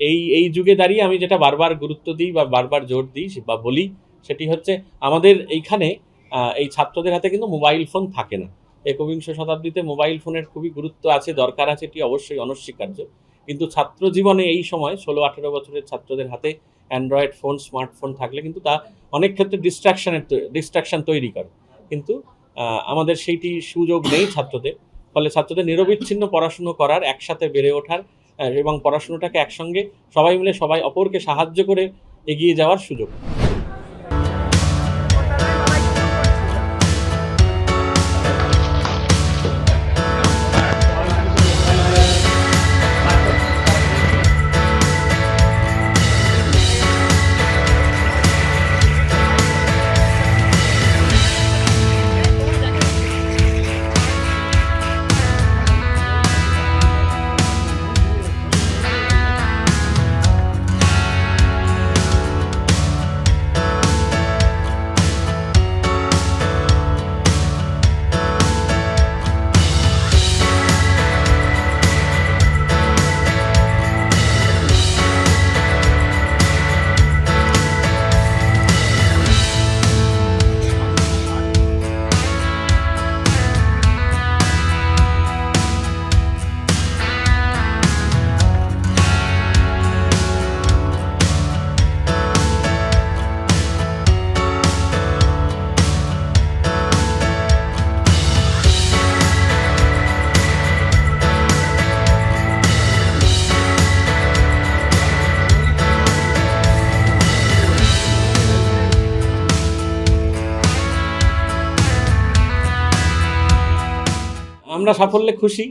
এই এই যুগে দাঁড়িয়ে আমি যেটা বারবার গুরুত্ব দিই বা বারবার জোর দিই বা বলি, সেটি হচ্ছে আমাদের এইখানে এই ছাত্রদের হাতে কিন্তু মোবাইল ফোন থাকে না। একবিংশ শতাব্দীতে মোবাইল ফোনের খুবই গুরুত্ব আছে, দরকার আছে, এটি অবশ্যই অনস্বীকার্য। কিন্তু ছাত্র জীবনে এই সময় ষোলো, আঠেরো বছরের ছাত্রদের হাতে অ্যান্ড্রয়েড ফোন, স্মার্টফোন থাকলে কিন্তু তা অনেক ক্ষেত্রে ডিস্ট্রাকশনের ডিস্ট্রাকশন তৈরি করে। কিন্তু আমাদের সেইটি সুযোগ নেই ছাত্রদের, ফলে ছাত্রদের নিরবিচ্ছিন্ন পড়াশুনো করার, একসাথে বেড়ে ওঠার এবং পড়াশুনোটাকে একসঙ্গে সবাই মিলে সবাই অপরকে সাহায্য করে এগিয়ে যাওয়ার সুযোগ। আমরা সাফল্যে খুশি।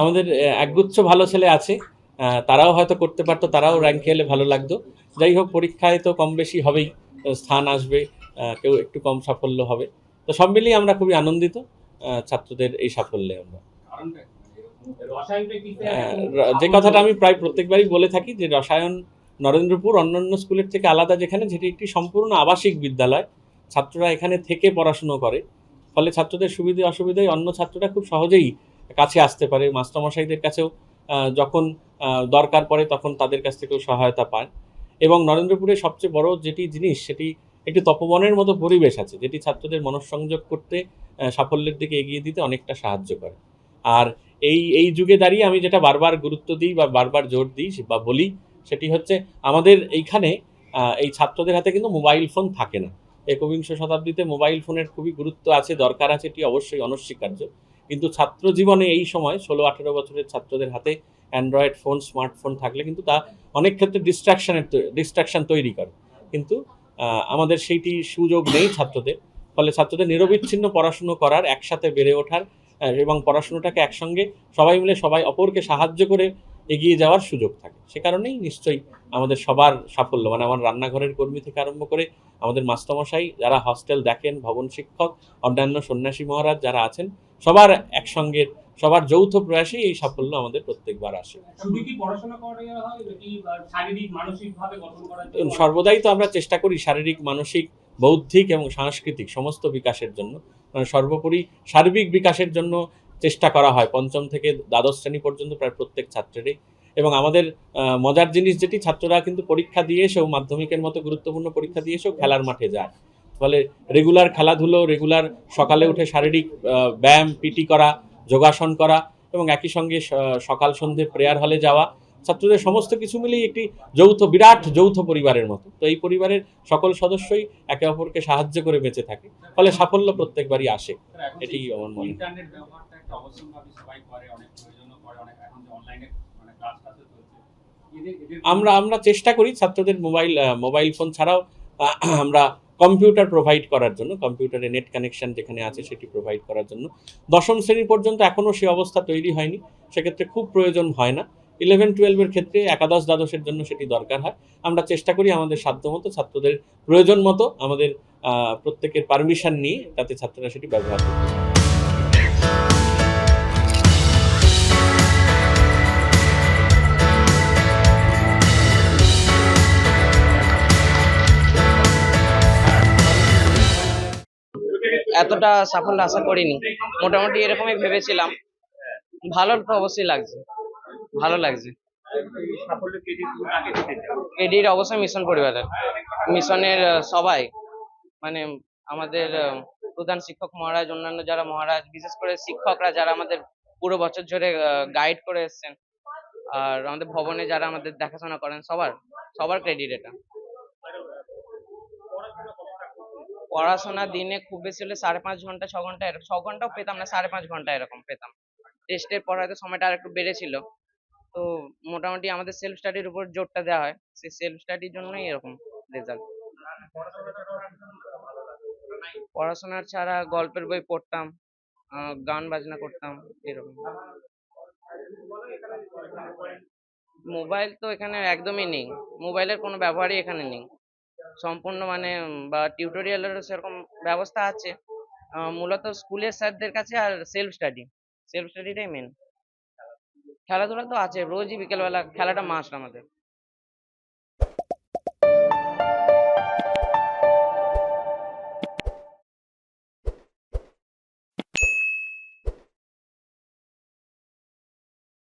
আমাদের একগুচ্ছ ভালো ছেলে আছে। তারাও হয়তো করতে পারতো, তারাও র্যাঙ্কে এলে ভালো লাগতো। যাই হোক, পরীক্ষায় তো কম বেশি হবেই স্থান আসবে কেউ একটু কম সাফল্য হবে। তো সব মিলিয়ে আমরা খুবই আনন্দিত ছাত্রদের এই সাফল্যে আমরা। যে কথাটা আমি প্রায় প্রত্যেকবারই বলে থাকি, যে রসায়ন নরেন্দ্রপুর অন্যান্য স্কুলের থেকে আলাদা যেখানে যেটি একটি সম্পূর্ণ আবাসিক বিদ্যালয়। ছাত্ররা এখানে থেকে পড়াশুনো করে। ফলে ছাত্রদের সুবিধে অসুবিধায় অন্য ছাত্ররা খুব সহজেই কাছে আসতে পারে, মাস্টারমশাইদের কাছেও যখন দরকার পড়ে তখন তাদের কাছ থেকেও সহায়তা পায়। এবং নরেন্দ্রপুরে সবচেয়ে বড় যেটি জিনিস, সেটি একটি তপবনের মতো পরিবেশ আছে, যেটি ছাত্রদের মনঃসংযোগ করতে সাফল্যের দিকে এগিয়ে দিতে অনেকটা সাহায্য করে। আর এই এই যুগে দাঁড়িয়ে আমি যেটা বারবার গুরুত্ব দিই বা বারবার জোর দিই বা বলি, সেটি হচ্ছে আমাদের এইখানে এই ছাত্রদের হাতে কিন্তু মোবাইল ফোন থাকে না। একবিংশ শতাব্দীতে মোবাইল ফোনের খুবই গুরুত্ব আছে, দরকার আছে, এটি অবশ্যই অনস্বীকার্য। কিন্তু ছাত্র জীবনে এই সময় ষোলো, আঠেরো বছরের ছাত্রদের হাতে অ্যান্ড্রয়েড ফোন, স্মার্টফোন থাকলে কিন্তু তা অনেক ক্ষেত্রে ডিস্ট্রাকশনের ডিস্ট্রাকশন তৈরি করে। কিন্তু আমাদের সেইটি সুযোগ নেই ছাত্রদের, ফলে ছাত্রদের নিরবিচ্ছিন্ন পড়াশুনো করার, একসাথে বেড়ে ওঠার এবং পড়াশুনোটাকে একসঙ্গে সবাই মিলে সবাই অপরকে সাহায্য করে এগিয়ে যাওয়ার সুযোগ থাকে। সে কারণেই নিশ্চয়ই আমাদের সবার সাফল্য মানে আমার রান্নাঘরের কর্মী থেকে আরম্ভ করে আমাদের মাস্টারমশাই যারা হস্টেল দেখেন ভবন শিক্ষক অন্যান্য সন্ন্যাসী মহারাজ যারা আছেন সবার একসঙ্গে সবার যৌথ প্রয়াসেই এই সাফল্য আমাদের প্রত্যেকবার আসে? সর্বদাই তো আমরা চেষ্টা করি শারীরিক মানসিক বৌদ্ধিক এবং সাংস্কৃতিক সমস্ত বিকাশের জন্য। মানে সর্বোপরি সার্বিক বিকাশের জন্য চেষ্টা করা হয়। পঞ্চম থেকে দ্বাদশ শ্রেণি পর্যন্ত প্রায় প্রত্যেক ছাত্রেরই। এবং আমাদের মজার জিনিস যেটি, ছাত্ররা কিন্তু পরীক্ষা দিয়ে এসেও মাধ্যমিকের মতো গুরুত্বপূর্ণ পরীক্ষা দিয়ে এসেও খেলার মাঠে যায়। ফলে রেগুলার খেলাধুলো রেগুলার সকালে উঠে শারীরিক ব্যায়াম পিটি করা, যোগাসন করা এবং একই সঙ্গে সকাল সন্ধে প্রেয়ার হলে যাওয়া, ছাত্রদের সমস্ত কিছু মিলেই একটি যৌথ, বিরাট যৌথ পরিবারের মতো। তো এই পরিবারের সকল সদস্যই একে অপরকে সাহায্য করে বেঁচে থাকে। ফলে সাফল্য প্রত্যেকবারই আসে। এটি আমার মনে মানে আমরা আমরা চেষ্টা করি ছাত্রদের মোবাইল মোবাইল ফোন ছাড়াও আমরা কম্পিউটার প্রোভাইড করার জন্য কম্পিউটারে নেট কানেকশন যেখানে আছে সেটি প্রোভাইড করার জন্য। দশম শ্রেণি পর্যন্ত এখনও সে অবস্থা তৈরি হয়নি, সেক্ষেত্রে খুব প্রয়োজন হয় না। ইলেভেন টুয়েলভের ক্ষেত্রে একাদশ দ্বাদশের জন্য সেটি দরকার হয়। আমরা চেষ্টা করি আমাদের সাধ্যমতো ছাত্রদের প্রয়োজন মতো আমাদের প্রত্যেকের পারমিশন নিয়ে তাতে ছাত্ররা সেটি ব্যবহার করতে এতটা সাফল্য আশা করিনি। মোটামুটি এরকমই ভেবেছিলাম। ভালো তো অবশ্যই লাগছে। ভালো লাগছে। ক্রেডিট অবশ্যই মিশন পরিবারের। মিশনের সবাই মানে আমাদের প্রধান শিক্ষক মহারাজ, অন্যান্য যারা মহারাজ, বিশেষ করে শিক্ষকরা যারা আমাদের পুরো বছর ধরে গাইড করে এসছেন। আর আমাদের ভবনে যারা আমাদের দেখাশোনা করেন, সবার সবার ক্রেডিট এটা। পড়াশোনা দিনে খুব বেশি হলে সাড়ে পাঁচ ঘণ্টা, ছ ঘণ্টা ছ ঘন্টাও পেতাম না, সাড়ে পাঁচ ঘণ্টা এরকম পেতাম। টেস্টের পর হয়তো সময়টা আর একটু বেড়েছিল। তো মোটামুটি আমাদের সেলফ স্টাডির উপর জোরটা দেওয়া হয়। সেই সেলফ স্টাডির জন্যই এরকম রেজাল্ট পড়াশোনা ছাড়া গল্পের বই পড়তাম গান বাজনা করতাম, এরকম। মোবাইল তো এখানে একদমই নেই। মোবাইলের কোনো ব্যবহারই এখানে নেই। সম্পূর্ণ মানে বা টিউটোরিয়ালেরও সেরকম ব্যবস্থা আছে। মূলত স্কুলের স্যারদের কাছে আর সেলফ স্টাডি সেলফ স্টাডিটাই মেন খেলাধুলা তো আছে, রোজই বিকেলবেলা খেলাটা মাস্ট আমাদের।